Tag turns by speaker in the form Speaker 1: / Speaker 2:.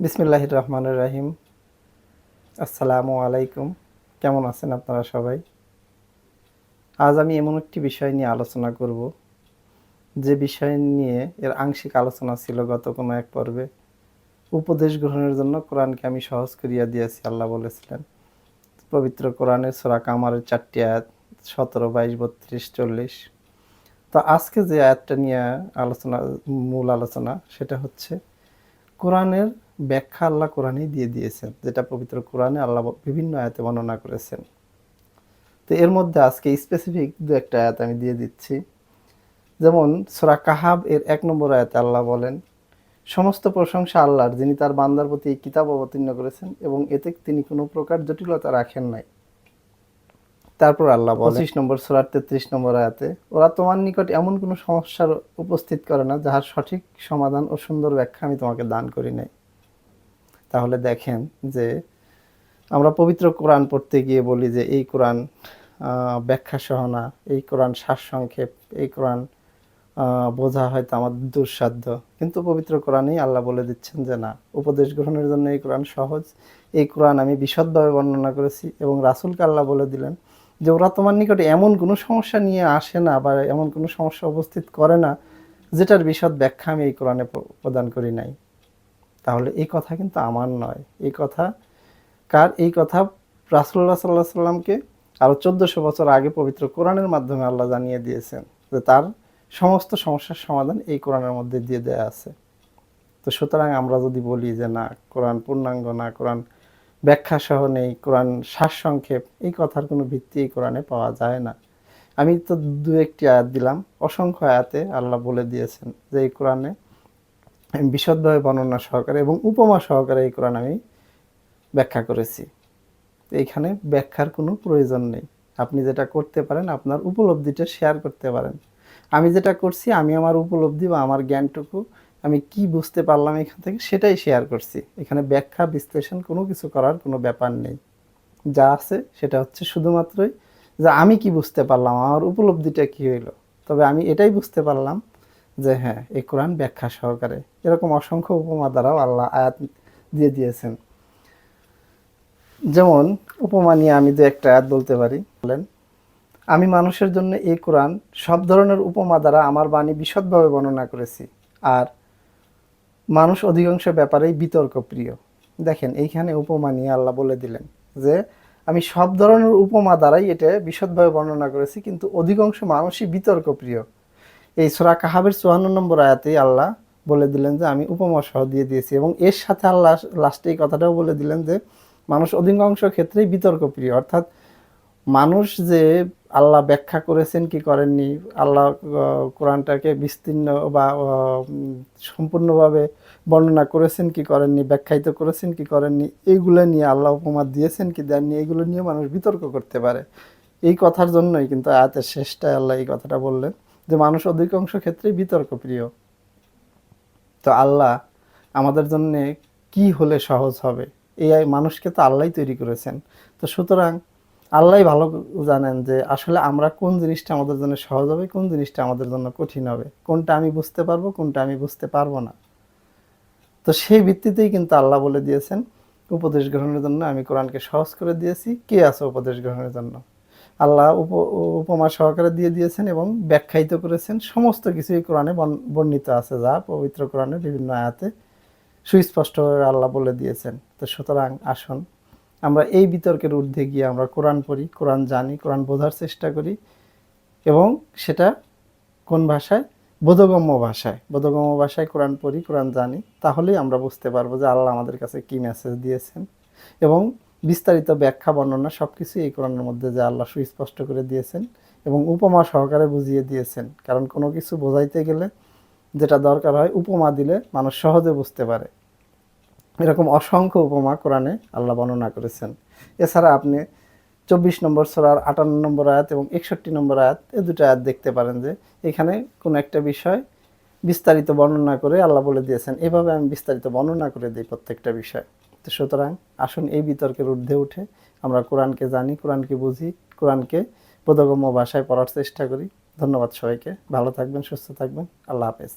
Speaker 1: বিসমিল্লাহ রহমানুর রাহিম। আসসালামু আলাইকুম। কেমন আছেন আপনারা সবাই? আজ আমি এমন একটি বিষয় নিয়ে আলোচনা করব, যে বিষয় নিয়ে এর আংশিক আলোচনা ছিল গত কোনো এক পর্বে। উপদেশ গ্রহণের জন্য কোরআনকে আমি সহজ করিয়া দিয়েছি, আল্লাহ বলেছিলেন। পবিত্র কোরআনের সোরা কামারের চারটি আয়াত, সতেরো, বাইশ, বত্রিশ, চল্লিশ। তো আজকে যে আয়াতটা নিয়ে আলোচনা, মূল আলোচনা, সেটা হচ্ছে কোরআনের ব্যাখ্যা আল্লাহ কোরআনেই দিয়ে দিয়েছেন, যেটা পবিত্র কোরআনে আল্লাহ বিভিন্ন আয়াতে বর্ণনা করেছেন। তো এর মধ্যে আজকে স্পেসিফিক দু একটা আয়াত আমি দিয়ে দিচ্ছি। যেমন, সোরা কাহাব এর এক নম্বর আয়াতে আল্লাহ বলেন, সমস্ত প্রশংসা আল্লাহর, যিনি তার বান্দার প্রতি এই কিতাব অবতীর্ণ করেছেন এবং এতে তিনি কোনো প্রকার জটিলতা রাখেন নাই। তারপর আল্লাহ পঁচিশ নম্বর সোরার তেত্রিশ নম্বর আয়াতে, ওরা তোমার নিকট এমন কোনো সমস্যার উপস্থিত করে না, যাহার সঠিক সমাধান ও সুন্দর ব্যাখ্যা আমি তোমাকে দান করি নাই। তাহলে দেখেন যে আমরা পবিত্র কোরআন পড়তে গিয়ে বলি যে এই কোরআন ব্যাখ্যা সহ না, এই কোরআন সারসংক্ষেপ এই কোরআন বোঝা হয়তো আমার দুঃসাধ্য। কিন্তু পবিত্র কোরআনেই আল্লাহ বলে দিচ্ছেন যে না, উপদেশ গ্রহণের জন্য এই কোরআন সহজ। এই কোরআন আমি বিশদভাবে বর্ণনা করেছি এবং রাসূলকে আল্লাহ বলে দিলেন যে ওরা তোমার নিকটে এমন কোনো সমস্যা নিয়ে আসে না বা এমন কোনো সমস্যা উপস্থিত করে না যেটার বিশদ ব্যাখ্যা আমি এই কোরআনে প্রদান করি নাই। তাহলে এই কথা কিন্তু আমার নয়। এই কথা কার? এই কথা রাসুল্লাহ সাল্লাহ সাল্লামকে আরও চোদ্দশো বছর আগে পবিত্র কোরআনের মাধ্যমে আল্লাহ জানিয়ে দিয়েছেন যে তার সমস্ত সমস্যার সমাধান এই কোরআনের মধ্যে দিয়ে দেয়া আছে। তো সুতরাং আমরা যদি বলি যে না, কোরআন পূর্ণাঙ্গ না, কোরআন ব্যাখ্যা সহ নেই, কোরআন সারসংক্ষেপ এই কথার কোনো ভিত্তি এই কোরআনে পাওয়া যায় না। আমি তো দু একটি আয়াত দিলাম। অসংখ্য আয়াতে আল্লাহ বলে দিয়েছেন যে এই কোরআনে বিশদভাবে বর্ণনা সহকারে এবং উপমা সহকারে এই কোরআন আমি ব্যাখ্যা করেছি। এইখানে ব্যাখ্যার কোনো প্রয়োজন নেই। আপনি যেটা করতে পারেন, আপনার উপলব্ধিটা শেয়ার করতে পারেন। আমি যেটা করছি, আমি আমার উপলব্ধি বা আমার জ্ঞানটুকু আমি কি বুঝতে পারলাম এখান থেকে সেটাই শেয়ার করছি। এখানে ব্যাখ্যা, বিশ্লেষণ কোনো কিছু করার কোনো ব্যাপার নেই। যা আছে সেটা হচ্ছে শুধুমাত্রই যে আমি কি বুঝতে পারলাম, আমার উপলব্ধিটা কি হইল। তবে আমি এটাই বুঝতে পারলাম যে হ্যাঁ এই কোরআন ব্যাখ্যা সহকারে। এরকম অসংখ্য উপমা দ্বারাও আল্লাহ আয়াত দিয়ে দিয়েছেন। যেমন উপমা নিয়ে আমি দু একটা আয়াত বলতে পারি। বলেন, আমি মানুষের জন্য এই কোরআন সব ধরনের উপমা দ্বারা আমার বাণী বিশদভাবে বর্ণনা করেছি। আর মানুষ অধিকাংশ ব্যাপারেই বিতর্ক প্রিয়। দেখেন, এইখানে উপমা নিয়ে আল্লাহ বলে দিলেন যে, আমি সব ধরনের উপমা দ্বারাই এটা বিশদভাবে বর্ণনা করেছি, কিন্তু অধিকাংশ মানুষই বিতর্ক প্রিয়। এই সোরা কাহাবের চুয়ান্ন নম্বর আয়াতেই আল্লাহ বলে দিলেন যে, আমি উপমা সহ দিয়ে দিয়েছি। এবং এর সাথে আল্লাহ লাস্টে এই কথাটাও বলে দিলেন যে, মানুষ অধিকাংশ ক্ষেত্রেই বিতর্ক প্রিয়। অর্থাৎ মানুষ যে আল্লাহ ব্যাখ্যা করেছেন কি করেননি, আল্লাহ কোরআনটাকে বিস্তীর্ণ বা সম্পূর্ণভাবে বর্ণনা করেছেন কি করেননি, ব্যাখ্যায়িত করেছেন কি করেননি এইগুলো নিয়ে আল্লাহ উপমা দিয়েছেন কি দেননি এইগুলো নিয়ে মানুষ বিতর্ক করতে পারে। এই কথার জন্যই কিন্তু আয়াতের শেষটায় আল্লাহ এই কথাটা বললেন যে মানুষ অধিকাংশ ক্ষেত্রেই বিতর্ক প্রিয়। তো আল্লাহ আমাদের জন্য কি হলে সহজ হবে? এই মানুষকে তো আল্লাহ তৈরি করেছেন। তো সুতরাং আল্লাহ ভালো জানেন যে আসলে আমরা কোন জিনিসটা আমাদের জন্য সহজ হবে, কোন জিনিসটা আমাদের জন্য কঠিন হবে। কোনটা আমি বুঝতে পারব, কোনটা আমি বুঝতে পারব না। তো সেই ভিত্তিতেই কিন্তু আল্লাহ বলে দিয়েছেন, উপদেশ গ্রহণের জন্য আমি কোরআনকে সহজ করে দিয়েছি। কে আছে উপদেশ গ্রহণের জন্য? আল্লাহ উপ, উপমা সহকারে দিয়ে দিয়েছেন এবং ব্যাখ্যায়িত করেছেন। সমস্ত কিছুই কোরআনে বর্ণ- বর্ণিত আছে যা পবিত্র কোরআনের বিভিন্ন আয়াতে সুস্পষ্টভাবে আল্লাহ বলে দিয়েছেন। তো সুতরাং আসুন, আমরা এই বিতর্কের ঊর্ধ্বে গিয়ে আমরা কোরআন পড়ি, কোরআন জানি, কোরআন বোঝার চেষ্টা করি এবং সেটা কোন ভাষায়? বোধগম্য ভাষায়। বোধগম্য ভাষায় কোরআন পড়ি, কোরআন জানি, তাহলেই আমরা বুঝতে পারব যে আল্লাহ আমাদের কাছে কি মেসেজ দিয়েছেন এবং বিস্তারিত ব্যাখ্যা, বর্ণনা সব কিছুই এই কোরআনের মধ্যে যে আল্লাহ সুস্পষ্ট করে দিয়েছেন এবং উপমা সহকারে বুঝিয়ে দিয়েছেন। কারণ কোনো কিছু বোঝাইতে গেলে যেটা দরকার হয়, উপমা দিলে মানুষ সহজে বুঝতে পারে। এরকম অসংখ্য উপমা কোরআনে আল্লাহ বর্ণনা করেছেন। এছাড়া আপনি চব্বিশ নম্বর সোরার আটান্ন নম্বর আয়াত এবং একষট্টি নম্বর আয়াত এই দুটো আয়াত দেখতে পারেন যে এখানে কোনো একটা বিষয় বিস্তারিত বর্ণনা করে আল্লাহ বলে দিয়েছেন। এভাবে আমি বিস্তারিত বর্ণনা করে দিই প্রত্যেকটা বিষয়। তো সুতরাং আসুন এই বিতর্কের ঊর্ধ্বে উঠে আমরা কোরআনকে জানি, কোরআনকে বুঝি, কোরআনকে বোধগম্য ভাষায় পড়ার চেষ্টা করি। ধন্যবাদ সবাইকে। ভালো থাকবেন, সুস্থ থাকবেন। আল্লাহ হাফেজ।